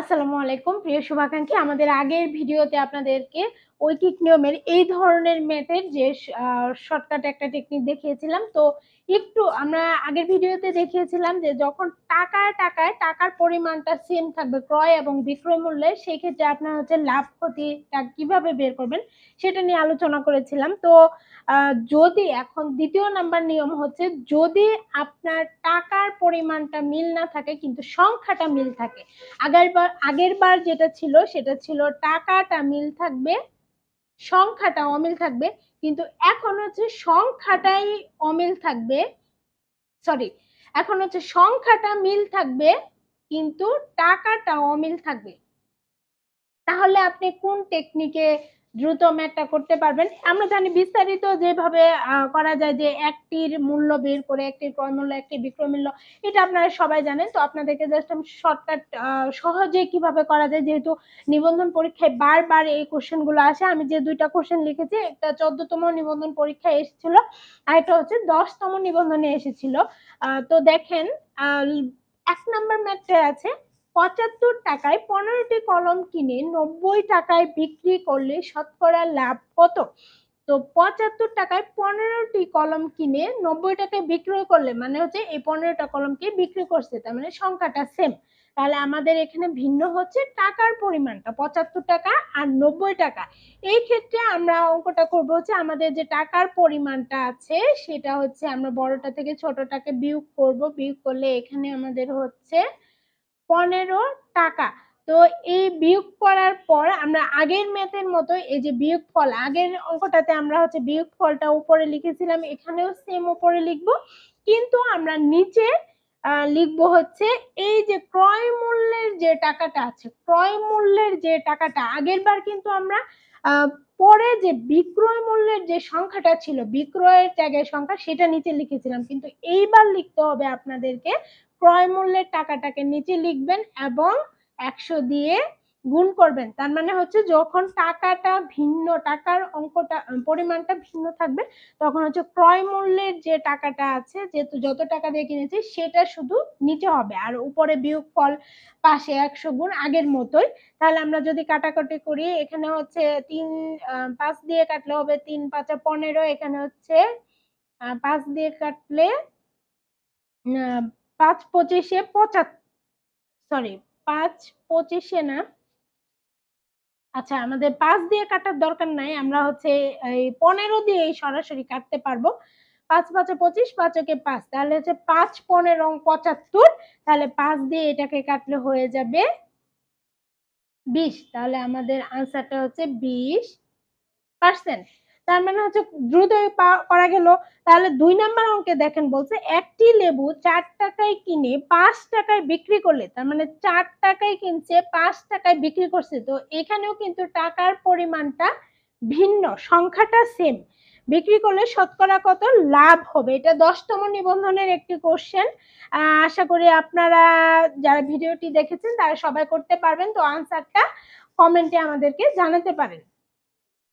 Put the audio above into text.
আসসালামু আলাইকুম। প্রিয় শুভাকাঙ্ক্ষী, আমাদের আগের ভিডিওতে আপনাদেরকে ঐকিক নিয়মের এই ধরনের ম্যাথের যে শর্টকাট একটা টেকনিক দেখিয়েছিলাম। তো একটু আমরা আগের ভিডিওতে দেখিয়েছিলাম যে, যখন টাকায় টাকায় টাকার পরিমাণটা সেম থাকবে ক্রয় এবং বিক্রয় মূল্যে সেই ক্ষেত্রে আপনার হচ্ছে লাভ ক্ষতিটা কীভাবে বের করবেন সেটা নিয়ে আলোচনা করেছিলাম। তো যদি এখন দ্বিতীয় নাম্বার নিয়ম হচ্ছে, যদি আপনার টাকার পরিমাণটা মিল না থাকে, কিন্তু সংখ্যাটা মিল থাকে, আগেরবার আগের বার যেটা ছিল, সেটা ছিল টাকাটা মিল থাকবে সংখ্যাটা অমিল থাকবে, কিন্তু এখন হচ্ছে সংখ্যাটাই অমিল থাকবে সরি এখন হচ্ছে সংখ্যাটা মিল থাকবে, কিন্তু টাকাটা অমিল থাকবে। তাহলে আপনি কোন টেকনিকে দ্রুত ম্যাথটা করতে পারবেন। আমরা জানি বিস্তারিত যেভাবে করা যায় যে একটির মূল্য বের করে, একটির ক্রয় মূল্য একটি বিক্রয় মূল্য, এটা আপনারা সবাই জানেন। তো আপনাদেরকে জাস্ট আমি শর্টকাট সহজে কীভাবে করা যায়, যেহেতু নিবন্ধন পরীক্ষায় বারবার এই কোশ্চেনগুলো আসে, আমি যে দুইটা কোশ্চেন লিখেছি, একটা চোদ্দতম নিবন্ধন পরীক্ষায় এসেছিল, আর একটা হচ্ছে দশতম নিবন্ধনে এসেছিল। তো দেখেন এক নম্বর ম্যাথটা আছে পঁচাত্তর টাকায় পনেরোটি কলম কিনে নব্বই টাকায় বিক্রি করলে শতকরা লাভ কত? তো পঁচাত্তর টাকায় পনেরোটি কলম কিনে নব্বই টাকায় বিক্রয় করলে মানে হচ্ছে এই পনেরোটা কলমকে বিক্রি করছে, তার মানে সংখ্যাটা সেম তাহলে আমাদের এখানে ভিন্ন হচ্ছে টাকার পরিমাণটা, পঁচাত্তর টাকা আর নব্বই টাকা। এই ক্ষেত্রে আমরা অঙ্কটা করব হচ্ছে আমাদের যে টাকার পরিমাণটা আছে, সেটা হচ্ছে আমরা বড়টা থেকে ছোটটাকে বিয়োগ করব। বিয়োগ করলে এখানে আমাদের হচ্ছে পনেরো টাকা। তো এই বিয়োগ করার পর আমরা আগের ম্যাথের মতো এই যে বিয়োগ ফল, আগের অঙ্কটাতে আমরা হচ্ছে বিয়োগ ফলটা উপরে লিখেছিলাম, এখানেও সেম উপরে লিখব। কিন্তু আমরা নিচে লিখব হচ্ছে, এই যে ক্রয় মূল্যের যে টাকাটা আছে, ক্রয় মূল্যের যে টাকাটা, আগের বার কিন্তু আমরা পরে যে বিক্রয় মূল্যের যে সংখ্যাটা ছিল, বিক্রয়ের জায়গায় সংখ্যা, সেটা নিচে লিখেছিলাম। কিন্তু এইবার লিখতে হবে আপনাদেরকে, ক্রয় মূল্যের টাকাটাকে নিচে লিখবেন এবং একশো দিয়ে গুণ করবেন। তার মানে হচ্ছে যখন টাকাটা ভিন্ন, টাকার অঙ্কটা, পরিমাণটা ভিন্ন থাকবে, তখন হচ্ছে ক্রয় মূল্যের যে টাকাটা আছে যেহেতু যত টাকা দিয়ে কিনেছি, সেটা শুধু নিচে হবে। আর উপরে বিয়োগ ফল পাশে একশো গুণ আগের মতোই। তাহলে আমরা যদি কাটাকাটি করি, এখানে হচ্ছে তিন পাঁচ দিয়ে কাটলে হবে তিন, পাঁচা পনেরো, এখানে হচ্ছে পাঁচ দিয়ে কাটলে পাঁচ পঁচিশে পঁচাত্তর সরি পাঁচ পঁচিশে না আচ্ছা আমাদের পাঁচ দিয়ে কাটার দরকার নাই, আমরা হচ্ছে এই পনেরো দিয়ে সরাসরি কাটতে পারব। পাঁচ পাঁচে পঁচিশ, পাঁচকে পাঁচ, তাহলে হচ্ছে পাঁচ পনেরো পঁচাত্তর, তাহলে পাঁচ দিয়ে এটাকে কাটলে হয়ে যাবে বিশ, তাহলে আমাদের আনসারটা হচ্ছে বিশ পার্সেন্ট তার মানে হচ্ছে দ্রুত করা গেল। তাহলে দুই নাম্বার অঙ্কে দেখেন বলছে, একটি লেবু চার টাকায় কিনে পাঁচ টাকায় বিক্রি করলে, তার মানে চার টাকায় কিনছে, পাঁচ টাকায় বিক্রি করছে। তো এখানেও কিন্তু টাকার পরিমাণটা ভিন্ন, সংখ্যাটা সেম বিক্রি করলে শতকরা কত? লাভ হবে। এটা দশতম নিবন্ধনের একটি কোশ্চেন আশা করি আপনারা যারা ভিডিওটি দেখেছেন, তারা সবাই করতে পারবেন। তো আনসারটা কমেন্টে আমাদেরকে জানাতে পারেন।